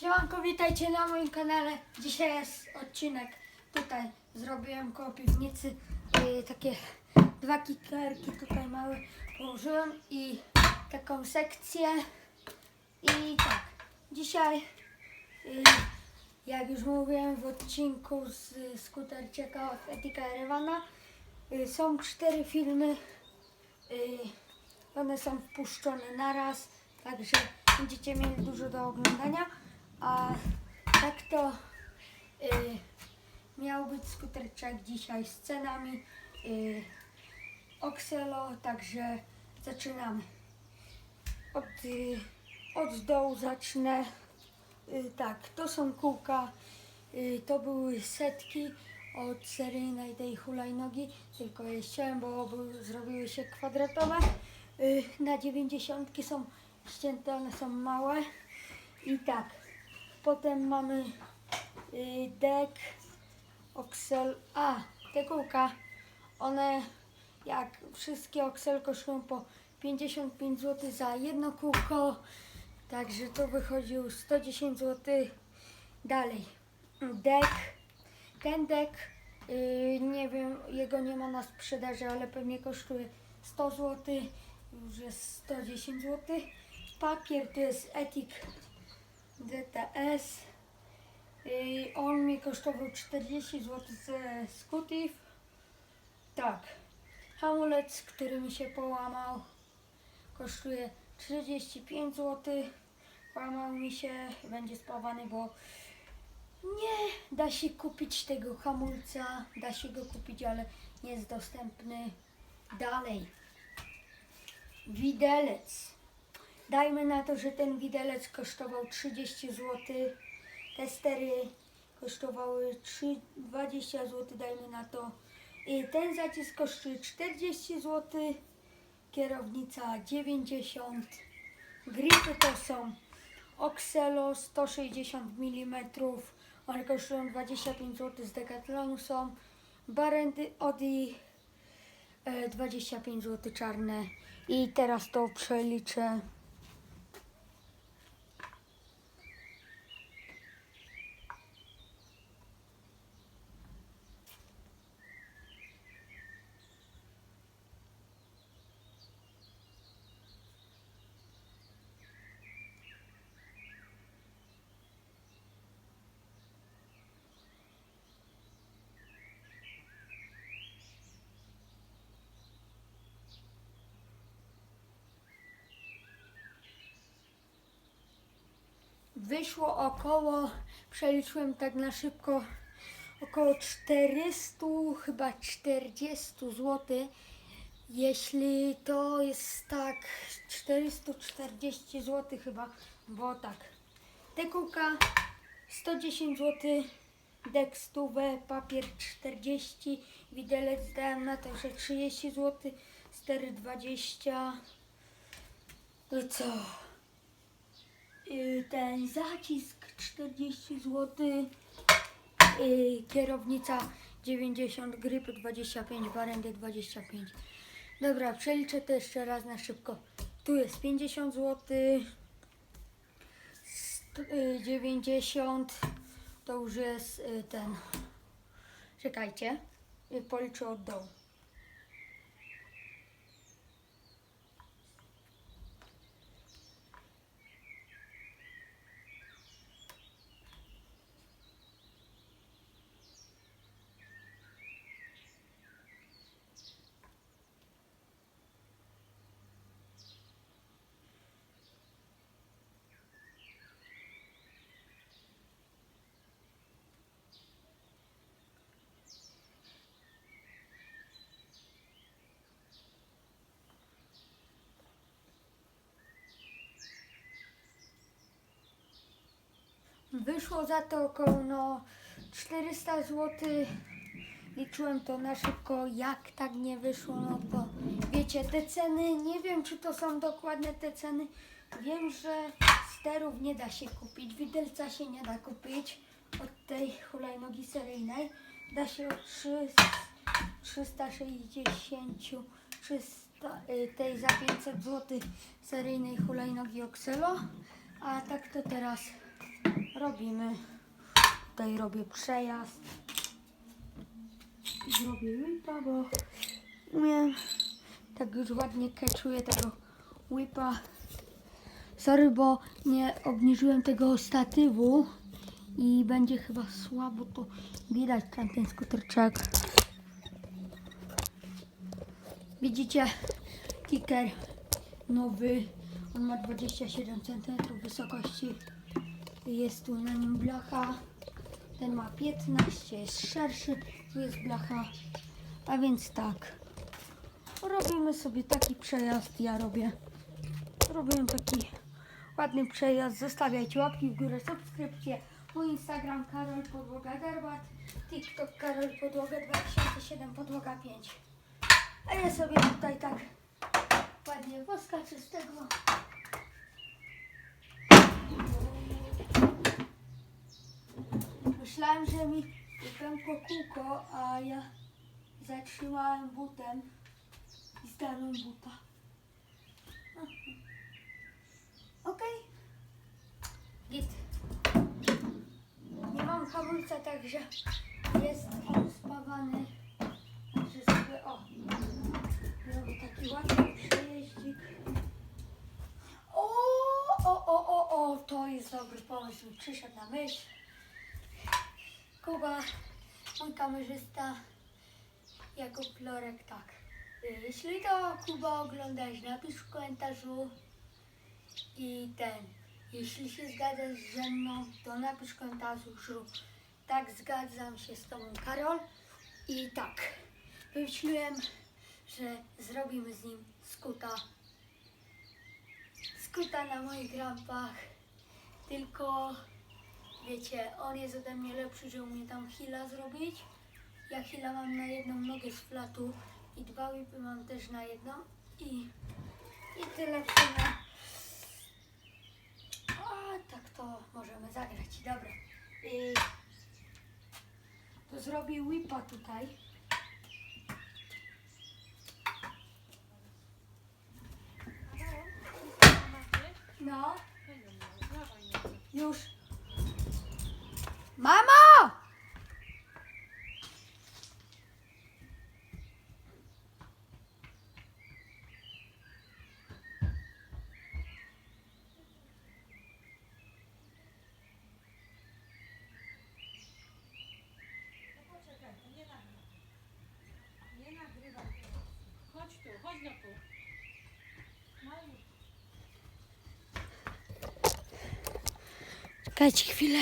Siemanko, witajcie na moim kanale. Dzisiaj jest odcinek. Tutaj zrobiłem koło piwnicy y, takie dwa kiklerki tutaj małe położyłem i taką sekcję. I tak, dzisiaj y, jak już mówiłem w odcinku z y, skuterciaka od Etika Erewana y, są cztery filmy. One są wpuszczone naraz, także będziecie mieli dużo do oglądania. A tak to y, miał być skuterczak dzisiaj z cenami y, Oxelo, także zaczynamy. Od, y, od dołu zacznę. Y, tak, to są kółka, y, to były setki od seryjnej tej hulajnogi, tylko je ściąłem, bo zrobiły się kwadratowe. Y, na 90 są ścięte, one są małe. I tak, potem mamy y, dek, oksel, a te kółka, one jak wszystkie oksel kosztują po 55 zł za jedno kółko, także to wychodził 110 zł. Dalej, dek, ten dek, y, nie wiem, jego nie ma na sprzedaży, ale pewnie kosztuje 100 zł, już jest 110 zł. Papier to jest Etik DTS. Y, on mi kosztował 40 zł ze Scutif. Tak. Hamulec, który mi się połamał, kosztuje 35 zł. Połamał mi się, będzie spawany, bo nie da się kupić tego hamulca. Da się go kupić, ale nie jest dostępny. Dalej. Widelec. Dajmy na to, że ten widelec kosztował 30 zł. Te stery kosztowały 3, 20 zł, dajmy na to. I ten zacisk kosztuje 40 zł. Kierownica 90. Gripy to są Oxelo 160 mm. One kosztują 25 zł z Decathlonu są. Barendy Odi e, 25 zł czarne. I teraz to przeliczę. Wyszło około, przeliczyłem tak na szybko, około 400, chyba 40 zł. Jeśli to jest tak 440 zł chyba, bo tak. Te kółka 110 zł, dek stówę, papier 40, widelec dałem na to, że 30 zł, stery 20. No co? Y, ten zacisk 40 zł, y, kierownica 90, grypy 25, barendy 25. Dobra, przeliczę to jeszcze raz na szybko. Tu jest 50 zł, st- y, 90, to już jest y, ten. Czekajcie, policzę od dołu. Wyszło za to około no 400 zł. Liczyłem to na szybko, jak tak nie wyszło, no to wiecie, te ceny, nie wiem czy to są dokładne te ceny. Wiem, że sterów nie da się kupić, widelca się nie da kupić od tej hulajnogi seryjnej. Da się od 300, 360, 300, y, tej za 500 zł seryjnej hulajnogi Oxelo. A tak to teraz robimy. Tutaj robię przejazd. Zrobię whipa, bo umiem. Tak już ładnie keczuję tego whipa. Sorry, bo nie obniżyłem tego statywu i będzie chyba słabo to widać tam ten skuterczak. Widzicie kicker nowy. On ma 27 cm wysokości. Jest tu na nim blacha. Ten ma 15, jest szerszy. Tu jest blacha. A więc tak. Robimy sobie taki przejazd. Ja robię. Robię taki ładny przejazd. Zostawiajcie łapki w górę, subskrypcje. Mój Instagram Karol Podłoga Derbat. TikTok Karol Podłoga 2007 Podłoga 5. A ja sobie tutaj tak ładnie poskaczę z tego. Myślałem, że mi pękło kółko, a ja zatrzymałem butem i zdarłem buta. Okej. Git. Nie mam hamulca, także jest on spawany. Także sobie, o, zrobię taki ładny przejeździk. O, o, o, o, o, to jest dobry pomysł. Przyszedł na myśl. Kuba, mój kamerzysta, jako Florek, tak. Jeśli to Kuba oglądasz, napisz w komentarzu i ten. Jeśli się zgadzasz ze mną, to napisz w komentarzu. Tak, zgadzam się z tobą, Karol. I tak, wymyśliłem, że zrobimy z nim skuta. Skuta na moich rampach. Tylko, wiecie, on jest ode mnie lepszy, że umie tam hila zrobić. Ja hila mam na jedną nogę z flatu i dwa whipy mam też na jedną. I, i tyle w sumie. A tak to możemy zagrać. Dobra. I to zrobię whipa tutaj. No, już. Mamo! Chodź tu, chodź no tu. Czekajcie chwilę.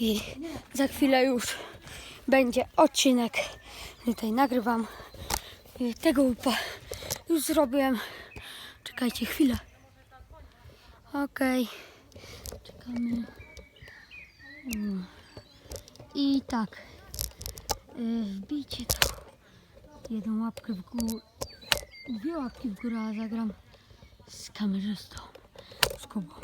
I za chwilę już będzie odcinek. Tutaj nagrywam. Tego łupa już zrobiłem. Czekajcie chwilę. Okej. Czekamy. Mm. I tak. Y, Wbijcie to. Jedną łapkę w górę. Dwie łapki w górę, a zagram z kamerzystą. Z Kubą.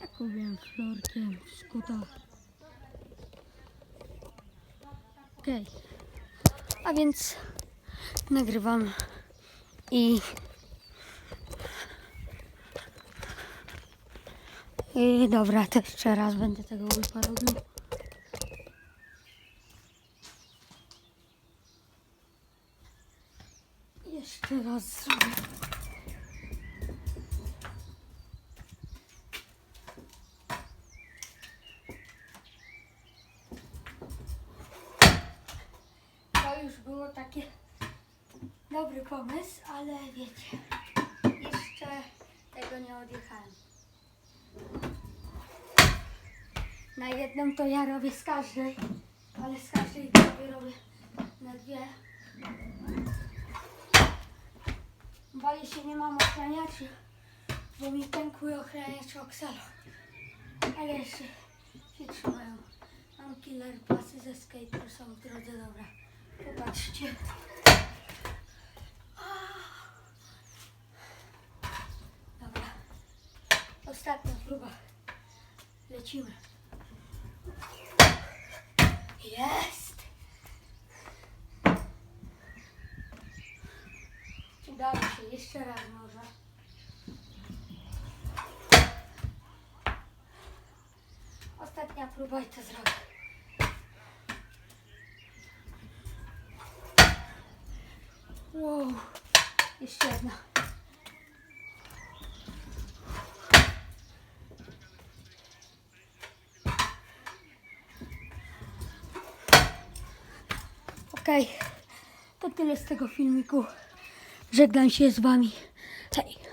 Jakubem, Florkiem, Skuta. Okej. A więc nagrywam i i dobra, to jeszcze raz będę tego łypa. Jeszcze raz zrobię. To już było takie dobry pomysł, ale wiecie, jeszcze tego nie odjechałem. Na jedną to ja robię z każdej, ale z każdej prawie robię na dwie. Bali się nie mam ochraniaczy, bo mi pękły ochraniacze Oxalo. Ale jeszcze się trzymają. Mam killer pasy ze skater są w drodze, dobra. Popatrzcie. Dobra. Ostatnia próba. Lecimy. Jest! Udało się. Jeszcze raz może. ostatnia próba i to zrobię. Wow, jeszcze jedna. Okej, to tyle z tego filmiku. Żegnam się z wami. Hej.